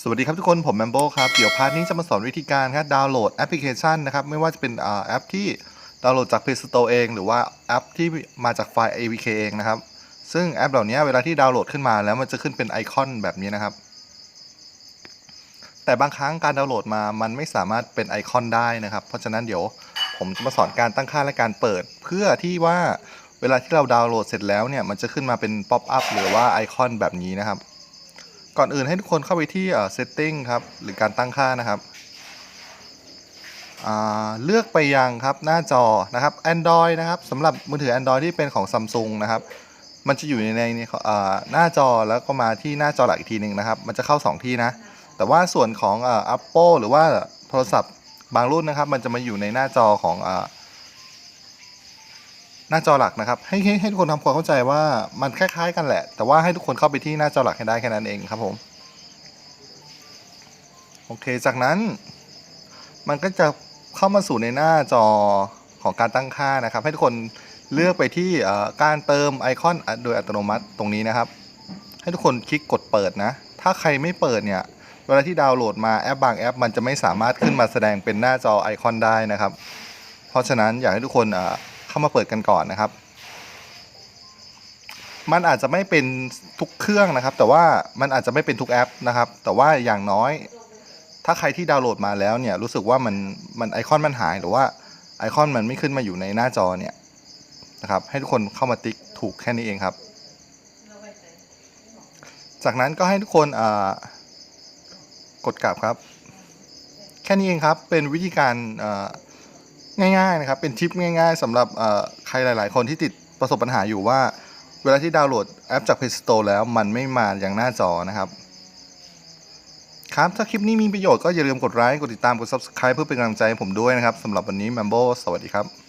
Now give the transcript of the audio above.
สวัสดีครับทุกคนผมแมมโบครับ เดี๋ยวพาร์ทนี้จะมาสอนวิธีการครับดาวน์โหลดแอปพลิเคชันนะครับ ไม่ว่าจะเป็นแอปที่ดาวน์โหลดจาก Play Store เอง หรือว่าแอปที่มาจากไฟล์ APK เองนะครับ ซึ่งแอปเหล่านี้เวลาที่ดาวน์โหลดขึ้นมาแล้วมันจะขึ้นเป็นไอคอนแบบนี้นะครับ แต่บางครั้งการดาวน์โหลดมามันไม่สามารถเป็นไอคอนได้นะครับ เพราะฉะนั้นเดี๋ยวผมจะมาสอนการตั้งค่าและการเปิด เพื่อที่ว่าเวลาที่เราดาวน์โหลดเสร็จแล้วเนี่ยมันจะขึ้นมาเป็นป๊อปอัพหรือว่าไอคอนแบบนี้นะครับ ก่อนอื่นให้ทุกคนเข้าไปที่เอ่อ setting ครับ หรือการตั้งค่านะครับเลือกไปยังครับหน้าจอนะครับ Android นะครับสำหรับมือถือ Android ที่เป็นของ Samsung นะครับ มันจะอยู่ในในนี้อ่าหน้าจอแล้วก็มาที่หน้าจอหลักอีกทีหนึ่งนะครับ มันจะเข้า 2 ที่นะ แต่ว่าส่วนของอ่อ Apple หรือว่าโทรศัพท์บางรุ่นนะครับ มันจะมาอยู่ในหน้าจอของอ่า หน้าจอหลักนะครับให้ให้ให้ทุกคนทำความเข้าใจว่ามันคล้ายๆ กันแหละ แต่ว่าให้ทุกคนเข้าไปที่หน้าจอหลักให้ได้แค่นั้นเองครับผมโอเค จากนั้น มันก็จะเข้ามาสู่ในหน้าจอของการตั้งค่านะครับ ให้ทุกคนเลือกไปที่การเติมไอคอนโดยอัตโนมัติตรงนี้นะครับ ให้ทุกคนคลิกกดเปิดนะ ถ้าใครไม่เปิดเนี่ยเวลาที่ดาวน์โหลดมาแอปบางแอป มันจะไม่สามารถขึ้นมาแสดงเป็นหน้าจอไอคอนได้นะครับ เพราะฉะนั้นอยากให้ทุกคน เข้ามาเปิดกันก่อนนะครับ มันอาจจะไม่เป็นทุกเครื่องนะครับ แต่ว่ามันอาจจะไม่เป็นทุกแอปนะครับ แต่ว่าอย่างน้อย ถ้าใครที่ดาวน์โหลดมาแล้วเนี่ยรู้สึกว่ามันมันไอคอนมันหายหรือว่าไอคอนมันไม่ขึ้นมาอยู่ในหน้าจอเนี่ยนะครับ ให้ทุกคนเข้ามาติ๊กถูกแค่นี้เองครับ จากนั้นก็ให้ทุกคนกดกลับครับ แค่นี้เองครับเป็นวิธีการ ง่ายๆนะครับ เป็นทิปง่ายๆสำหรับใครหลาย ๆ คนที่ติดประสบปัญหาอยู่ว่า เวลาที่ดาวน์โหลดแอปจาก Play Store แล้วมันไม่มาอย่างหน้าจอนะครับ ครับ ถ้าคลิปนี้มีประโยชน์ก็อย่าลืมกดไลค์กดติดตามกด Subscribe เพื่อเป็นกำลังใจให้ผมด้วยนะครับสำหรับวันนี้แมมโบสวัสดีครับ